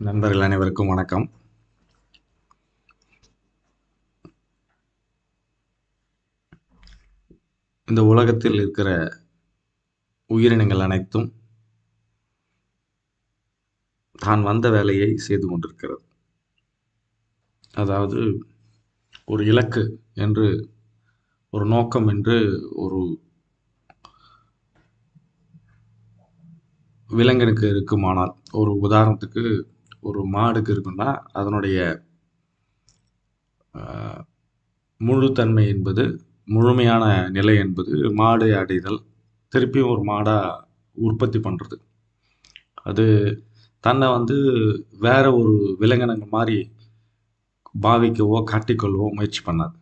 நண்பர்கள் அனைவருக்கும் வணக்கம். இந்த உலகத்தில் இருக்கிற உயிரினங்கள் அனைத்தும் தான் வந்த வேலையை செய்து கொண்டிருக்கிறது. அதாவது ஒரு இலக்கு என்று ஒரு நோக்கம் என்று ஒரு விலங்கினுக்கு இருக்குமானால் ஒரு உதாரணத்துக்கு ஒரு மாடுக்கு இருக்குன்னா அதனுடைய முழுத்தன்மை என்பது முழுமையான நிலை என்பது மாடு அடைதல் திருப்பியும் ஒரு மாடாக உற்பத்தி பண்ணுறது அது தன்னை வந்து வேற ஒரு விலங்கினங்கள் மாதிரி பாவிக்கவோ காட்டிக்கொள்ளவோ முயற்சி பண்ணாது.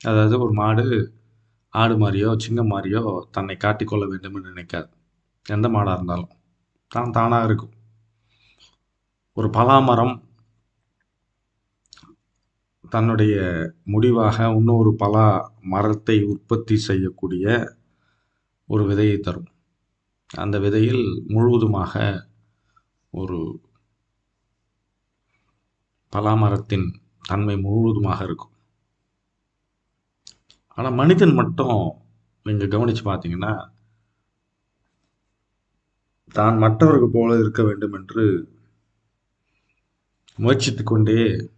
அதாவது ஒரு மாடு ஆடு மாதிரியோ சிங்கம் மாதிரியோ தன்னை காட்டிக்கொள்ள வேண்டும் என்று நினைக்காது. எந்த மாடாக இருந்தாலும். தான் தானாக இருக்கும். ஒரு பலாமரம் தன்னுடைய முடிவாக இன்னொரு பலா மரத்தை உற்பத்தி செய்யக்கூடிய ஒரு விதையை தரும். அந்த விதையில் முழுவதுமாக ஒரு பலாமரத்தின் தன்மை முழுவதுமாக இருக்கும். ஆனால் மனிதன் மட்டும் நீங்கள் கவனித்து பார்த்தீங்கன்னா தான் மற்றவர்கள் போல இருக்க வேண்டும் என்று முயற்சித்து கொண்டே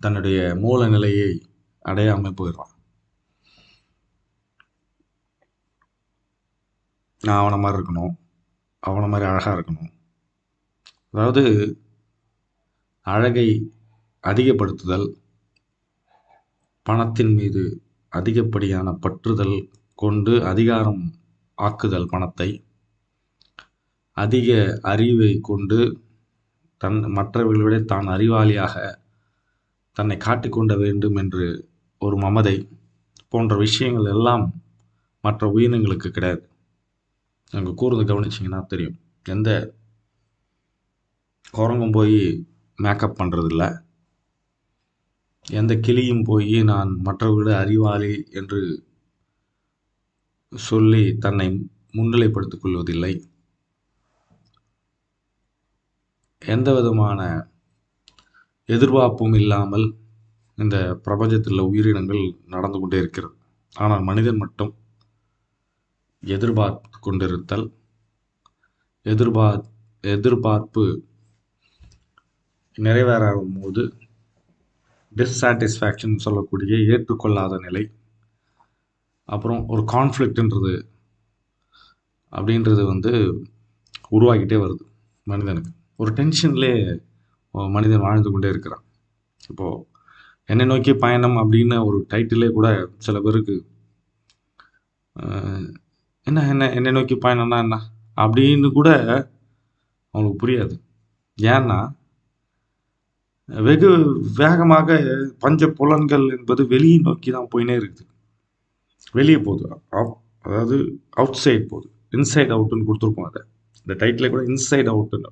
தன்னுடைய மூல நிலையை அடையாமல் போயிடுறான். நான் அவனை மாதிரி இருக்கணும். அவனை மாதிரி அழகாக இருக்கணும். அதாவது அழகை அதிகப்படுத்துதல் பணத்தின் மீது அதிகப்படியான பற்றுதல் கொண்டு அதிகாரம் ஆக்குதல் பணத்தை அதிக அறிவை கொண்டு தன் மற்றவர்களை விட தான் அறிவாளியாக தன்னை காட்டிக்கொண்ட வேண்டும் என்று ஒரு மமதை போன்ற விஷயங்கள் எல்லாம் மற்ற உயிரினங்களுக்கு கிடையாது. அங்கே கூர்ந்து கவனிச்சிங்கன்னா தெரியும். எந்த குரங்கும் போய் மேக்கப் பண்ணுறதில்ல எந்த கிளியும் போய் நான் மற்றவர்களை அறிவாளி என்று சொல்லி தன்னை முன்னிலைப்படுத்திக் கொள்வதில்லை. எந்த விதமான எதிர்பார்ப்பும் இல்லாமல் இந்த பிரபஞ்சத்தில் உள்ள உயிரினங்கள் நடந்து கொண்டே இருக்கிறது. ஆனால் மனிதன் மட்டும் எதிர்பார்த்து கொண்டிருத்தல் எதிர்பார் எதிர்பார்ப்பு நிறைவேறாகும் போது டிஸ்சாட்டிஸ்ஃபேக்ஷன் சொல்லக்கூடிய ஏற்றுக்கொள்ளாத நிலை அப்புறம் ஒரு கான்ஃப்ளிக்ட்ன்றது அப்படின்றது வந்து உருவாகிட்டே வருது மனிதனுக்கு. ஒரு டென்ஷன்லே மனிதன் வாழ்ந்து கொண்டே இருக்கிறான். இப்போது என்னை நோக்கி பயணம் அப்படின்னு ஒரு டைட்டிலே கூட சில பேருக்கு என்ன என்ன என்னை நோக்கி பயணம்னா என்ன? அப்படின்னு கூட அவங்களுக்கு புரியாது. ஏன்னா வெகு வேகமாக பஞ்ச புலன்கள் என்பது வெளியே நோக்கி தான் போயினே இருக்குது. வெளியே போகுது. அதாவது அவுட் சைட் போகுது இன்சைட் அவுட்டுன்னு கொடுத்துருப்போம் அதை. இந்த டைட்டிலே கூட இன்சைட் அவுட்டுன்னு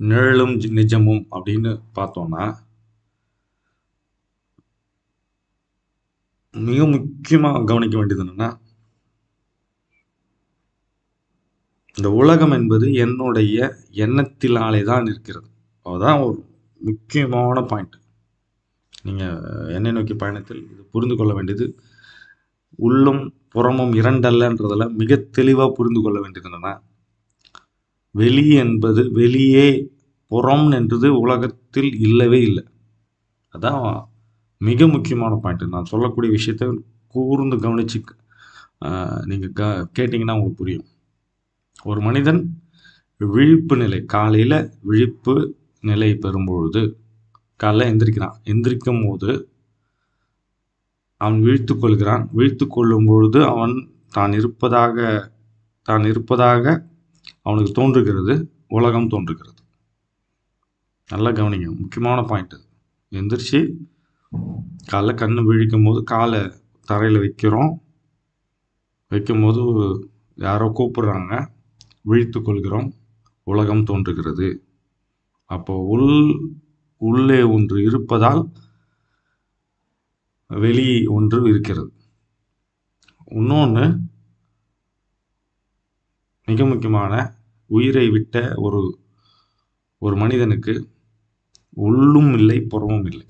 நிழலும் நிஜமும் அப்படின்னு பார்த்தோம்னா மிக முக்கியமாக கவனிக்க வேண்டியது என்னென்னா இந்த உலகம் என்பது என்னுடைய எண்ணத்தினாலே தான் இருக்கிறது. அதுதான் ஒரு முக்கியமான பாயிண்ட் நீங்கள் என்னை நோக்கி பயணத்தில் இது புரிந்து கொள்ள வேண்டியது உள்ளும் புறமும் இரண்டல்லன்றதில் மிக தெளிவாக புரிந்து கொள்ள வேண்டியது என்னென்னா வெளி என்பது வெளியே புறம் என்றது உலகத்தில் இல்லவே இல்லை. அதான் மிக முக்கியமான பாயிண்ட் நான் சொல்லக்கூடிய விஷயத்தை கூர்ந்து கவனிச்சு நீங்கள் க கேட்டிங்கன்னா உங்களுக்கு புரியும். ஒரு மனிதன் விழிப்பு நிலை காலையில் விழிப்பு நிலை பெறும்பொழுது காலைல எந்திரிக்கிறான். எந்திரிக்கும் போது அவன் விழித்து கொள்கிறான். விழித்து கொள்ளும் பொழுது அவன் தான் இருப்பதாக தான் இருப்பதாக அவனுக்கு தோன்றுகிறது உலகம் தோன்றுகிறது. நல்லா கவனிங்க முக்கியமான பாயிண்ட் அது. எந்திரிச்சு காலைல கண்ணு விழிக்கும் போது காலை தரையில் வைக்கிறோம். வைக்கும்போது யாரோ கூப்பிடுறாங்க விழித்து கொள்கிறோம் உலகம் தோன்றுகிறது. அப்போ உள் உள்ளே ஒன்று இருப்பதால் வெளி ஒன்று இருக்கிறது. இன்னொன்று மிக முக்கியமான உயிரை விட்ட ஒரு ஒரு மனிதனுக்கு உள்ளும் இல்லை புறமும் இல்லை.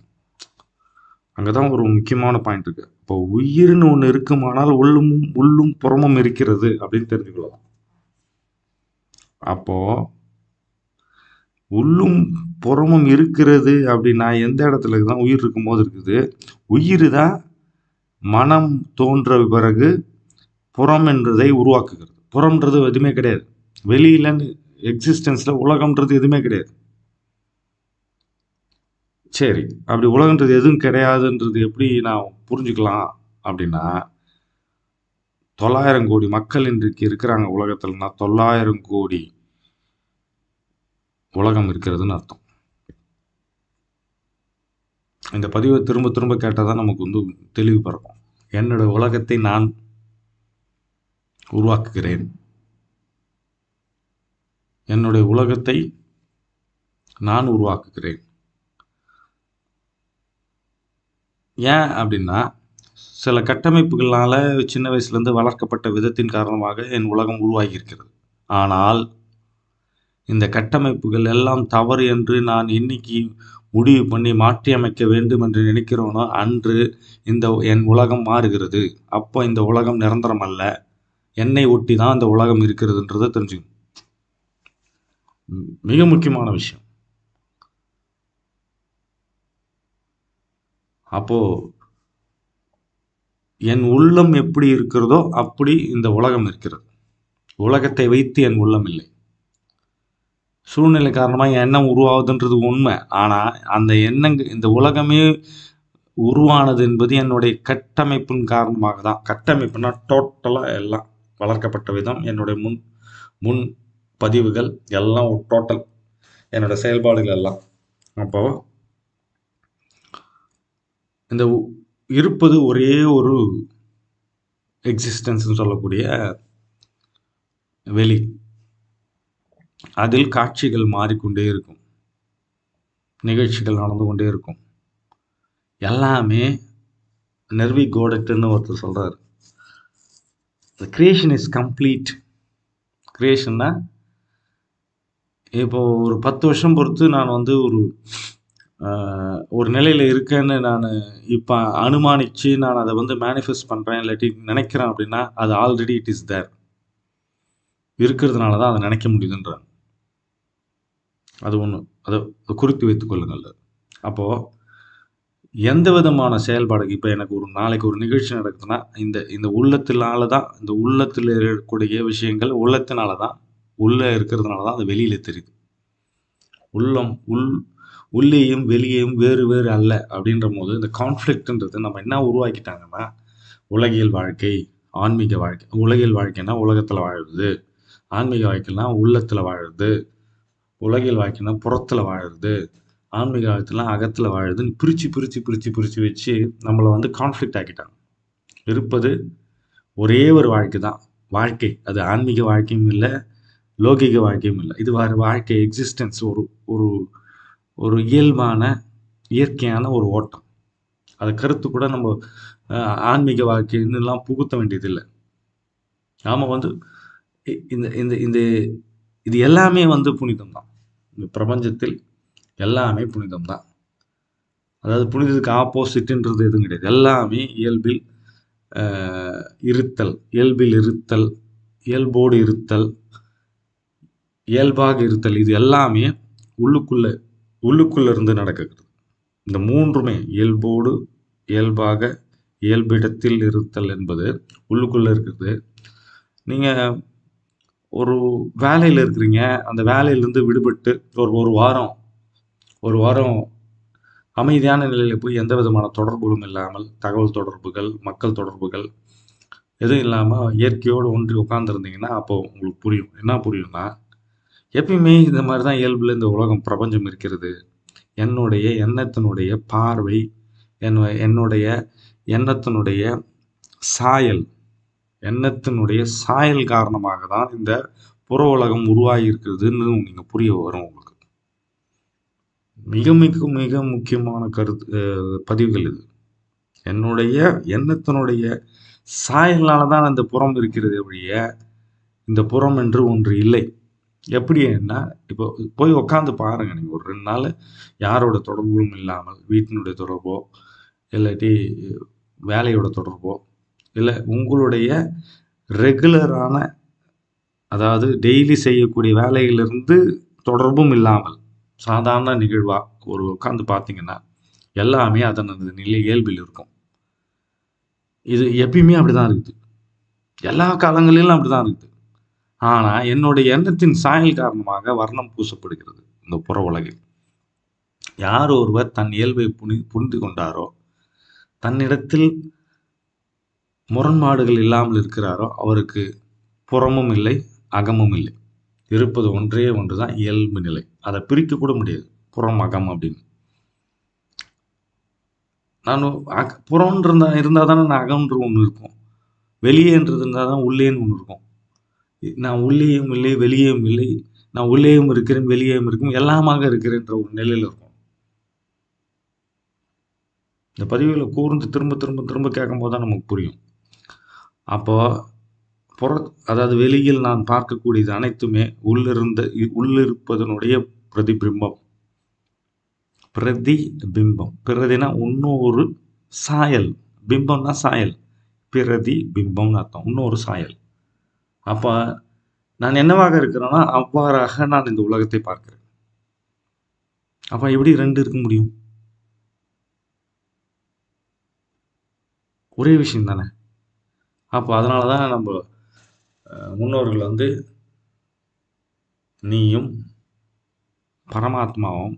அங்கே தான் ஒரு முக்கியமான பாயிண்ட் இருக்கு. இப்போ உயிர்னு ஒன்று இருக்குமானால் உள்ளும் உள்ளும் புறமும் இருக்கிறது அப்படின்னு தெரிஞ்சுக்கலாம் அப்போ உள்ளும் புறமும் இருக்கிறது அப்படின்னா எந்த இடத்துல தான் உயிர் இருக்கும்போது இருக்குது? உயிர் தான் மனம் தோன்ற பிறகு புறம் என்றதை உருவாக்குகிறது. புறம்ன்றது எதுவுமே கிடையாது. வெளியிலன்னு எக்ஸிஸ்டன்ஸில் உலகம்ன்றது எதுவுமே கிடையாது. சரி அப்படி உலகன்றது எதுவும் கிடையாதுன்றது எப்படி நான் புரிஞ்சுக்கலாம் அப்படின்னா தொள்ளாயிரம் கோடி மக்கள் இன்றைக்கு இருக்கிறாங்க உலகத்தில்னா தொள்ளாயிரம் கோடி உலகம் இருக்கிறதுன்னு அர்த்தம். இந்த பதிவை திரும்ப திரும்ப கேட்டால் தான் நமக்கு வந்து தெளிவு பிறக்கும். என்னோட உலகத்தை நான் உருவாக்குகிறேன். என்னுடைய உலகத்தை நான் உருவாக்குகிறேன். ஏன் அப்படின்னா சில கட்டமைப்புகளால் சின்ன வயசுலேருந்து வளர்க்கப்பட்ட விதத்தின் காரணமாக என் உலகம் உருவாகியிருக்கிறது. ஆனால் இந்த கட்டமைப்புகள் எல்லாம் தவறு என்று நான் இன்னைக்கு முடிவு பண்ணி மாற்றியமைக்க வேண்டும் என்று நினைக்கிறோனோ அன்று இந்த என் உலகம் மாறுகிறது. அப்போ இந்த உலகம் நிரந்தரம் அல்ல என்னை ஒட்டி தான் இந்த உலகம் இருக்கிறதுன்றதை தெரிஞ்சுக்கணும். மிக முக்கியமான விஷயம். அப்போ என் உள்ளம் எப்படி இருக்கிறதோ அப்படி இந்த உலகம் இருக்கிறது. உலகத்தை வைத்து என் உள்ளம் இல்லை. சூழ்நிலை காரணமாக என் எண்ணம் உருவாகுதுன்றது உண்மை. ஆனால் அந்த எண்ணங்க இந்த உலகமே உருவானது என்பது என்னுடைய கட்டமைப்பின் காரணமாக தான் கட்டமைப்புனா டோட்டலாக எல்லாம். வளர்க்கப்பட்ட விதம் என்னுடைய முன் முன் பதிவுகள் எல்லாம் டோட்டல் என்னோட செயல்பாடுகள் எல்லாம். அப்போ இந்த இருப்பது ஒரே ஒரு எக்ஸிஸ்டன்ஸ்னு சொல்லக்கூடிய வெளி. அதில் காட்சிகள் மாறிக்கொண்டே இருக்கும். நிகழ்ச்சிகள் நடந்து கொண்டே இருக்கும். எல்லாமே நெர்வி கோடட்டுன்னு ஒருத்தர் சொல்கிறார் த க்ரியேஷன் இஸ் கம்ப்ளீட் கிரியேஷன்னா இப்போ ஒரு பத்து வருஷம் பொறுத்து நான் வந்து ஒரு ஒரு நிலையில் இருக்கேன்னு நான் இப்போ அனுமானித்து நான் அதை வந்து மேனிஃபெஸ்ட் பண்ணுறேன் இல்லாட்டி நினைக்கிறேன் அப்படின்னா அது ஆல்ரெடி இட் இஸ் தேர் இருக்கிறதுனால தான் அதை நினைக்க முடியுதுன்றாங்க. அது ஒன்று அதை குறித்து வைத்துக்கொள்ளுங்கள் அப்போது எந்த விதமான செயல்பாடு இப்போ எனக்கு ஒரு நாளைக்கு ஒரு நிகழ்ச்சி நடக்குதுன்னா இந்த இந்த உள்ளத்தினால தான் இந்த உள்ளத்தில் இருக்கக்கூடிய விஷயங்கள் உள்ளத்தினால தான் உள்ளே இருக்கிறதுனால தான் அது வெளியில் தெரியுது. உள்ளம் உள் உள்ளேயும் வெளியேயும் வேறு வேறு அல்ல அப்படின்ற போது இந்த கான்ஃப்ளிக்ட்ன்றது நம்ம என்ன உருவாக்கிட்டாங்கன்னா உலகியல் வாழ்க்கை ஆன்மீக வாழ்க்கை உலகியல் வாழ்க்கைனா உலகத்தில் வாழுறது ஆன்மீக வாழ்க்கைனா உள்ளத்தில் வாழுது உலகியல் வாழ்க்கைனா புறத்தில் வாழுறது ஆன்மீக ஆழத்துலாம் அகத்தில் வாழுதுன்னு பிரித்து பிரித்து பிரித்து பிரித்து வச்சு நம்மளை வந்து கான்ஃப்ளிக்ட் ஆக்கிட்டாங்க. இருப்பது ஒரே ஒரு வாழ்க்கை தான். வாழ்க்கை. அது ஆன்மீக வாழ்க்கையும் இல்லை லௌகிக வாழ்க்கையும் இல்லை. இது வேறு வாழ்க்கை எக்ஸிஸ்டன்ஸ் ஒரு ஒரு ஒரு இயல்பான இயற்கையான ஒரு ஓட்டம். அதை கருத்து கூட நம்ம ஆன்மீக வாழ்க்கைன்னுலாம் புகுத்த வேண்டியதில்லை நாம் வந்து இ- இந்த இந்த இந்த இது எல்லாமே வந்து புனிதம் தான் இந்த பிரபஞ்சத்தில் எல்லாமே புனிதம் தான் அதாவது புனிதத்துக்கு ஆப்போசிட்டுன்றது எதுவும் கிடையாது. எல்லாமே இயல்பில் இருத்தல் இயல்பில் இருத்தல் இயல்போடு இருத்தல் இயல்பாக இருத்தல் இது எல்லாமே உள்ளுக்குள்ளே உள்ளுக்குள்ளே இருந்து நடக்கிறது. இந்த மூன்றுமே இயல்போடு இயல்பாக இயல்பிடத்தில் இருத்தல் என்பது உள்ளுக்குள்ளே இருக்கிறது நீங்கள் ஒரு வேலையில் இருக்கிறீங்க. அந்த வேலையிலேருந்து விடுபட்டு ஒரு ஒரு வாரம் ஒரு வாரம் அமைதியான நிலையில் போய் எந்த விதமான தொடர்புகளும் இல்லாமல் தகவல் தொடர்புகள் மக்கள் தொடர்புகள் எதுவும் இல்லாமல் இயற்கையோடு ஒன்றி உட்காந்துருந்தீங்கன்னா அப்போ உங்களுக்கு புரியும். என்ன புரியும்னா எப்பயுமே இந்த மாதிரி தான் இயல்பில் இந்த உலகம் பிரபஞ்சம் இருக்கிறது. என்னுடைய எண்ணத்தினுடைய பார்வை என்ன என்னுடைய எண்ணத்தினுடைய சாயல் எண்ணத்தினுடைய சாயல் காரணமாக தான் இந்த புற உலகம் உருவாகி இருக்கிறதுன்னு நீங்கள் புரிய வரும் உங்களுக்கு. மிக மிக மிக முக்கியமான கருத்து பதிவுகள் இது. என்னுடைய எண்ணத்தினுடைய சாயலால் தான் அந்த புறம் இருக்கிறது ஒழிய இந்த புறம் என்று ஒன்று இல்லை. எப்படி என்ன இப்போ போய் உட்காந்து பாருங்கள் நீங்கள் ஒரு ரெண்டு நாள் யாரோட தொடர்பும் இல்லாமல் வீட்டினுடைய தொடர்போ இல்லாட்டி வேலையோட தொடர்போ இல்லை உங்களுடைய ரெகுலரான அதாவது டெய்லி செய்யக்கூடிய வேலையிலிருந்து தொடர்பும் இல்லாமல் சாதாரண நிகழ்வாக ஒரு உட்காந்து பார்த்தீங்கன்னா எல்லாமே அதனது நிலை இயல்பில் இருக்கும். இது எப்பயுமே அப்படிதான் இருக்குது. எல்லா காலங்களிலும் அப்படிதான் இருக்குது. ஆனால் என்னுடைய எண்ணத்தின் சாயல் காரணமாக வர்ணம் பூசப்படுகிறது இந்த புற உலகில். யார் ஒருவர் தன் இயல்பை புனி புரிந்து கொண்டாரோ தன்னிடத்தில் முரண்பாடுகள் இல்லாமல் இருக்கிறாரோ அவருக்கு புறமும் இல்லை அகமும் இல்லை. இருப்பது ஒன்றே ஒன்று தான் இயல்பு நிலை. அதை பிரிக்க கூட முடியாது. புறம் அகம் அப்படின்னு. நான் அக இருந்தா இருந்தால் தானே நான் அகம்ன்ற ஒன்று இருக்கும். வெளியேன்றது இருந்தால் தான் உள்ளேன்னு ஒன்று இருக்கும். நான் உள்ளேயும் இல்லை வெளியேயும் இல்லை. நான் உள்ளேயும் இருக்கிறேன் வெளியேயும் இருக்கும். எல்லாமாக இருக்கிறேன்ற ஒரு நிலையில் இருக்கும். இந்த பதிவுகளை கூர்ந்து திரும்ப திரும்ப திரும்ப கேட்கும்போது தான் நமக்கு புரியும். அப்போது புற அதாவது வெளியில் நான் பார்க்கக்கூடியது அனைத்துமே உள்ளிருந்த உள்ளிருப்பதனுடைய பிரதிபிம்பம். பிரதிபிம்பம். பிரதினா இன்னொரு சாயல். பிம்பம்னா சாயல். பிரதி பிம்பம்னு அர்த்தம். இன்னொரு சாயல். அப்போ நான் என்னவாக இருக்கிறேன்னா அவ்வாறாக நான் இந்த உலகத்தை பார்க்கிறேன். அப்போ எப்படி ரெண்டு இருக்க முடியும்? ஒரே விஷயம் தானே. அப்போ அதனால தான் நம்ம முன்னோர்கள் வந்து நீயும் பரமாத்மாவும்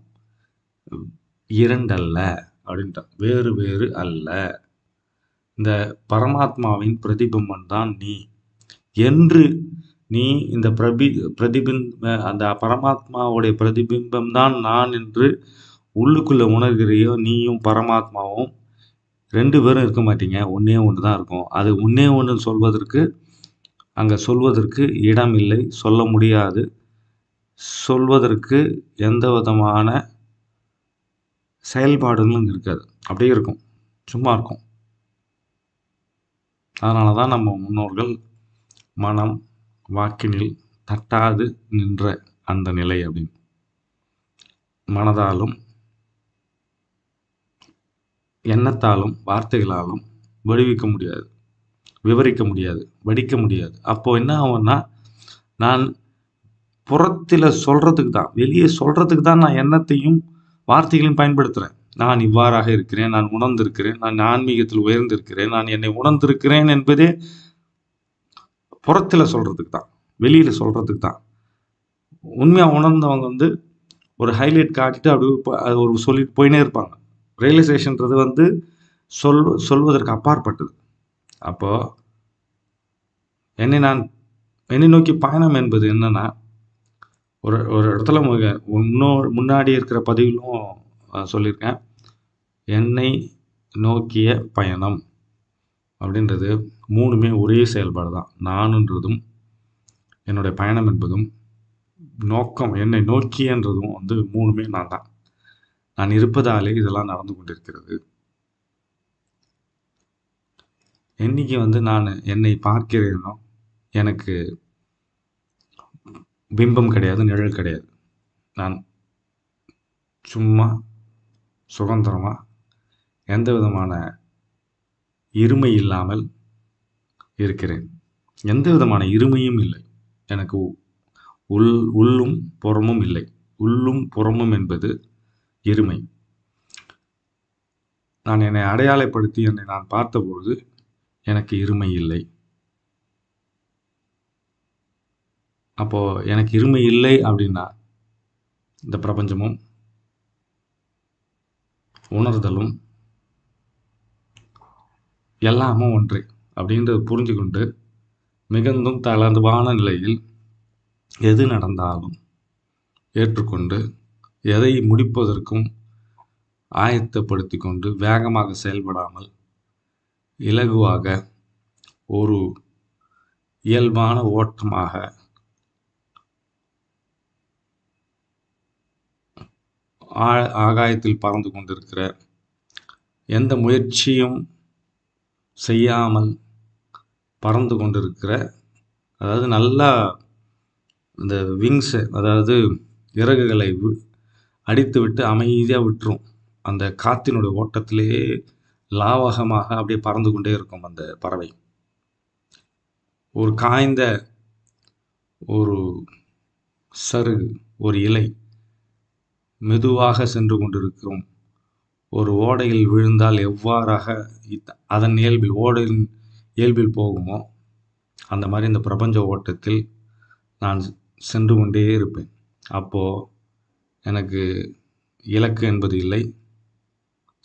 இரண்டல்ல அப்படின்ட்டான் வேறு வேறு அல்ல. இந்த பரமாத்மாவின் பிரதிபிம்பம் தான் நீ. என்று நீ இந்த பிரபி பிரதிபிம்ப அந்த பரமாத்மாவுடைய பிரதிபிம்பம் தான் நான் என்று உள்ளுக்குள்ளே உணர்கிறையோ நீயும் பரமாத்மாவும் ரெண்டு பேரும் இருக்க மாட்டீங்க. ஒன்றே ஒன்று தான் இருக்கும். அது ஒன்றே ஒன்று சொல்வதற்கு அங்கே சொல்வதற்கு இடம் இல்லை சொல்ல முடியாது. சொல்வதற்கு எந்த விதமான செயல்பாடுகளும் இருக்காது. அப்படியே இருக்கும். சும்மா இருக்கும். அதனால தான் நம்ம முன்னோர்கள் மனம் வாக்கினில் தட்டாது நின்ற அந்த நிலை அப்படின்னு. மனதாலும் எண்ணத்தாலும் வார்த்தைகளாலும் வடிவிக்க முடியாது. விவரிக்க முடியாது வடிக்க முடியாது. அப்போ என்ன ஆகும்னா நான் புறத்தில் சொல்றதுக்கு தான் வெளியே சொல்றதுக்கு தான் நான் எண்ணத்தையும் வார்த்தைகளையும் பயன்படுத்துகிறேன் நான் இவ்வாறாக இருக்கிறேன் நான் உணர்ந்திருக்கிறேன் நான் ஆன்மீகத்தில் உயர்ந்திருக்கிறேன் நான் என்னை உணர்ந்திருக்கிறேன் என்பதே புறத்தில் சொல்றதுக்கு தான் வெளியில் சொல்றதுக்கு தான். உண்மையாக உணர்ந்தவங்க வந்து ஒரு ஹைலைட் காட்டிட்டு அப்படி ஒரு சொல்லிட்டு போயினே இருப்பாங்க. ரியலைசேஷன்றது வந்து சொல் சொல்வதற்கு அப்பாற்பட்டது. அப்போ என்னை நான் என்னை நோக்கி பயணம் என்பது என்னன்னா ஒரு ஒரு இடத்துல முன்னோ முன்னாடி இருக்கிற பதிவிலும் சொல்லியிருக்கேன். என்னை நோக்கிய பயணம் அப்படின்றது மூணுமே ஒரே செயல்பாடு தான். நானுன்றதும் என்னுடைய பயணம் என்பதும் நோக்கம் என்னை நோக்கியன்றதும் வந்து மூணுமே நான் தான். நான் இருப்பதாலே இதெல்லாம் நடந்து கொண்டிருக்கிறது. என்னைக்கு வந்து நான் என்னை பார்க்கிறேனோ எனக்கு பிம்பம் கிடையாது நிழல் கிடையாது. நான் சும்மா சுதந்திரமாக எந்த விதமான இருமை இல்லாமல் இருக்கிறேன். எந்த விதமான இருமையும் இல்லை. எனக்கு உள் உள்ளும் புறமும் இல்லை. உள்ளும் புறமும் என்பது இருமை. நான் என்னை அடையாளப்படுத்தி என்னை நான் பார்த்தபொழுது எனக்கு இருமை இல்லை. அப்போ எனக்கு இருமை இல்லை அப்படின்னா இந்த பிரபஞ்சமும் உணர்தலும் எல்லாமும் ஒன்று அப்படின்றத புரிஞ்சு கொண்டு மிகுந்தும் தளர்வான நிலையில் எது நடந்தாலும் ஏற்றுக்கொண்டு எதை முடிப்பதற்கும் ஆயத்தப்படுத்தி கொண்டு வேகமாக செயல்படாமல் இலகுவாக ஒரு இயல்பான ஓட்டமாக ஆகாயத்தில் பறந்து கொண்டிருக்கிற எந்த முயற்சியும் செய்யாமல் பறந்து கொண்டிருக்கிற அதாவது நல்லா இந்த விங்ஸை அதாவது இறகுகளை அடித்து விட்டு அமைதியாக விட்டுரும். அந்த காற்றினுடைய ஓட்டத்திலேயே லாவகமாக அப்படியே பறந்து கொண்டே இருக்கும் அந்த பறவை. ஒரு காய்ந்த ஒரு சருகு ஒரு இலை மெதுவாக சென்று கொண்டிருக்கும் ஒரு ஓடையில் விழுந்தால் எவ்வாறாக அதன் இயல்பில் ஓடையின் இயல்பில் போகுமோ? அந்த மாதிரி இந்த பிரபஞ்ச ஓட்டத்தில் நான் சென்று கொண்டே இருப்பேன். அப்போது எனக்கு இலக்கு என்பது இல்லை.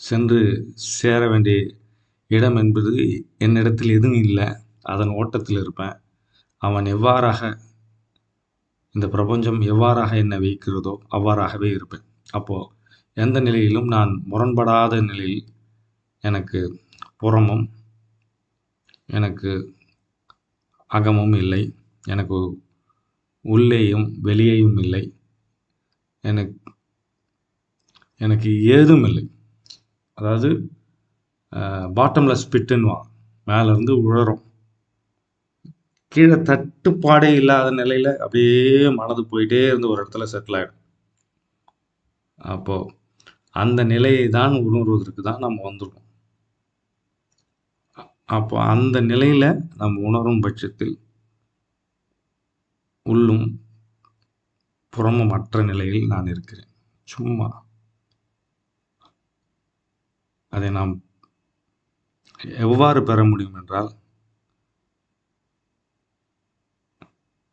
சென்று சேர வேண்டிய இடம் என்பது என்னிடத்தில் எதுவும் இல்லை. அதன் ஓட்டத்தில் இருப்பேன். அவன் எவ்வாறாக இந்த பிரபஞ்சம் எவ்வாறாக என்னை வைக்கிறதோ அவ்வாறாகவே இருப்பேன். அப்போது எந்த நிலையிலும் நான் முரண்படாத நிலையில் எனக்கு புறமும் எனக்கு அகமும் இல்லை. எனக்கு உள்ளேயும் வெளியேயும் இல்லை. எனக்கு எனக்கு ஏதும் இல்லை. அதாவது பாட்டம்லெஸ் ஸ்பிட்டுன்னுவான் மேலேருந்து உழறோம். கீழே தட்டுப்பாடே இல்லாத நிலையில் அப்படியே மனது போயிட்டே இருந்து ஒரு இடத்துல செட்டில் ஆகிடும் அப்போது அந்த நிலையை தான் உணர்வதற்கு தான் நம்ம வந்துடும் அப்போ அந்த நிலையில் நம்ம உணரும் பட்சத்தில் உள்ளும் புறமும் மற்ற நிலையில் நான் இருக்கிறேன். சும்மா. அதை நாம் எவ்வாறு பெற முடியும் என்றால்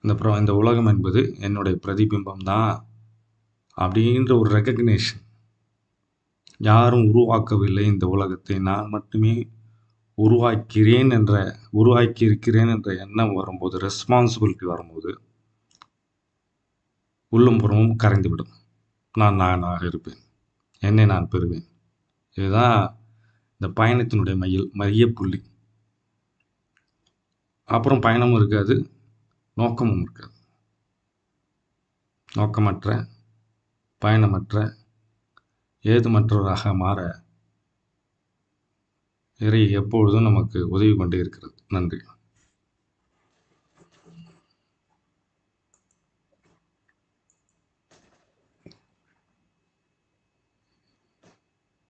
இந்த இந்த உலகம் என்பது என்னுடைய பிரதிபிம்பம் தான் அப்படின்ற ஒரு ரெக்கக்னேஷன் யாரும் உருவாக்கவில்லை இந்த உலகத்தை. நான் மட்டுமே உருவாக்கிறேன் என்ற உருவாக்கி இருக்கிறேன் என்ற எண்ணம் வரும்போது ரெஸ்பான்சிபிலிட்டி வரும்போது உள்ளும் புறமும் கரைந்துவிடும். நான் நானாக இருப்பேன். என்னை நான் பெறுவேன். இதுதான் இந்த பயணத்தினுடைய மையல் மையப்புள்ளி. அப்புறம் பயணமும் இருக்காது நோக்கமும் இருக்காது. நோக்கமற்ற பயணமற்ற ஏதுமற்றவராக மாற இறை எப்பொழுதும் நமக்கு உதவி கொண்டே இருக்கிறது. நன்றி.